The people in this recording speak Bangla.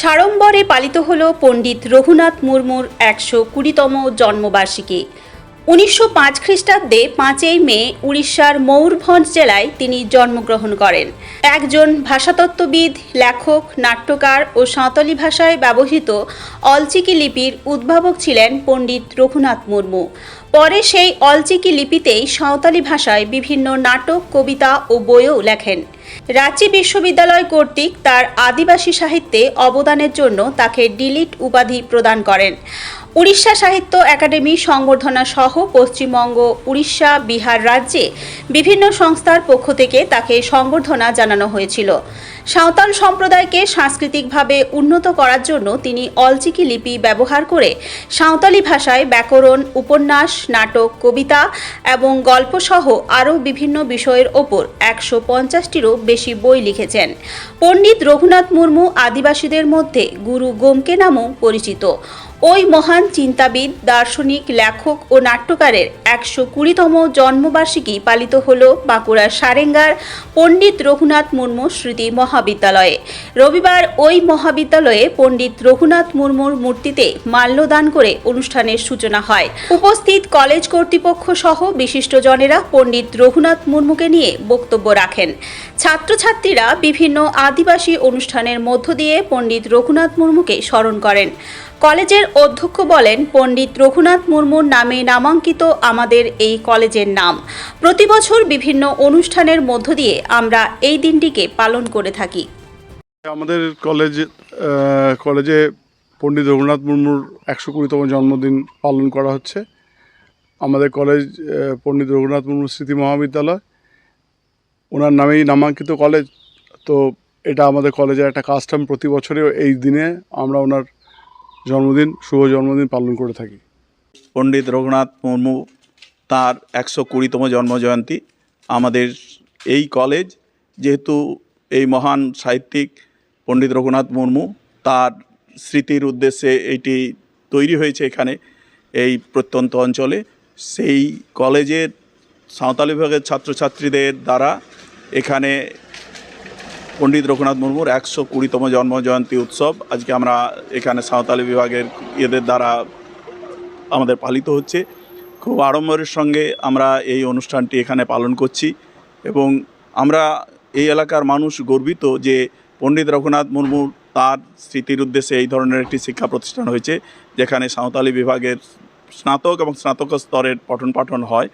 সাড়ম্বরে পালিত হল পণ্ডিত রঘুনাথ মুর্মুর একশো কুড়িতম জন্মবার্ষিকী। উনিশশো পাঁচ খ্রিস্টাব্দে পাঁচই মে উড়িষ্যার ময়ূরভঞ্জ জেলায় তিনি জন্মগ্রহণ করেন। একজন ভাষাতত্ত্ববিদ, লেখক, নাট্যকার ও সাঁওতালি ভাষায় ব্যবহৃত অলচিকি লিপির উদ্ভাবক ছিলেন পণ্ডিত রঘুনাথ মুর্মু। পরে সেই অলচিকি লিপিতেই সাঁওতালি ভাষায় বিভিন্ন নাটক, কবিতা ও বইও লেখেন। রাঁচি বিশ্ববিদ্যালয় কর্তৃক তার আদিবাসী সাহিত্যে অবদানের জন্য তাকে ডিলিট উপাধি প্রদান করেন। উড়িষ্যা সাহিত্য একাডেমি সংবর্ধনা সহ পশ্চিমবঙ্গ, উড়িষ্যা, বিহার রাজ্যে বিভিন্ন সংস্থার পক্ষ থেকে তাকে সংবর্ধনা জানানো হয়েছিল। সাঁওতাল সম্প্রদায়কে সাংস্কৃতিকভাবে উন্নত করার জন্য তিনি অলচিকি লিপি ব্যবহার করে সাঁওতালি ভাষায় ব্যাকরণ, উপন্যাস, নাটক, কবিতা এবং গল্পসহ আরও বিভিন্ন বিষয়ের ওপর একশো পঞ্চাশটিরও বেশি বই লিখেছেন। পণ্ডিত রঘুনাথ মুর্মু আদিবাসীদের মধ্যে গুরু গোমকে নামও পরিচিত। ওই মহান চিন্তাবিদ, দার্শনিক, লেখক ও নাট্যকারের একশো কুড়িতম জন্মবার্ষিকী পালিত হল বাঁকুড়ার সারেঙ্গার পণ্ডিত রঘুনাথ মুর্মু স্মৃতি মহাবিদ্যালয়ে। রবিবার ওই মহাবিদ্যালয়ে পণ্ডিত রঘুনাথ মুর্মুর মূর্তিতে মাল্যদান করে অনুষ্ঠানের সূচনা হয়। উপস্থিত কলেজ কর্তৃপক্ষ সহ বিশিষ্টজনেরা পণ্ডিত রঘুনাথ মুর্মুকে নিয়ে বক্তব্য রাখেন। ছাত্রছাত্রীরা বিভিন্ন আদিবাসী অনুষ্ঠানের মধ্য দিয়ে পণ্ডিত রঘুনাথ মুর্মুকে স্মরণ করেন। কলেজের অধ্যক্ষ বলেন, পণ্ডিত রঘুনাথ মুর্মুর নামে নামাঙ্কিত আমাদের এই কলেজের নাম। প্রতি বছর বিভিন্ন অনুষ্ঠানের মধ্য দিয়ে আমরা এই দিনটিকে পালন করে থাকি। আমাদের কলেজ কলেজে পণ্ডিত রঘুনাথ মুর্মুর একশো কুড়িতম জন্মদিন পালন করা হচ্ছে। আমাদের কলেজ পণ্ডিত রঘুনাথ মুর্মু স্মৃতি মহাবিদ্যালয়। ওনার নামেই নামাঙ্কিত কলেজ। তো এটা আমাদের কলেজের একটা কাস্টম প্রতি বছরে এই দিনে আমরা ওনার জন্মদিন, শুভ জন্মদিন পালন করে থাকি। পণ্ডিত রঘুনাথ মুর্মু তার একশো কুড়িতম জন্মজয়ন্তী। আমাদের এই কলেজ, যেহেতু এই মহান সাহিত্যিক পণ্ডিত রঘুনাথ মুর্মু তার স্মৃতির উদ্দেশ্যে এটি তৈরি হয়েছে এখানে, এই প্রত্যন্ত অঞ্চলে, সেই কলেজের সাঁওতালি বিভাগের ছাত্রছাত্রীদের দ্বারা এখানে পণ্ডিত রঘুনাথ মুর্মুর একশো কুড়িতম জন্মজয়ন্তী উৎসব। আজকে আমরা এখানে সাঁওতালি বিভাগের এদের দ্বারা আমাদের পালিত হচ্ছে। খুব আড়ম্বরের সঙ্গে আমরা এই অনুষ্ঠানটি এখানে পালন করছি এবং আমরা এই এলাকার মানুষ গর্বিত যে পণ্ডিত রঘুনাথ মুর্মুর তার স্মৃতির উদ্দেশ্যে এই ধরনের একটি শিক্ষা প্রতিষ্ঠান হয়েছে, যেখানে সাঁওতালি বিভাগের স্নাতক এবং স্নাতক স্তরের পঠন পাঠন হয়।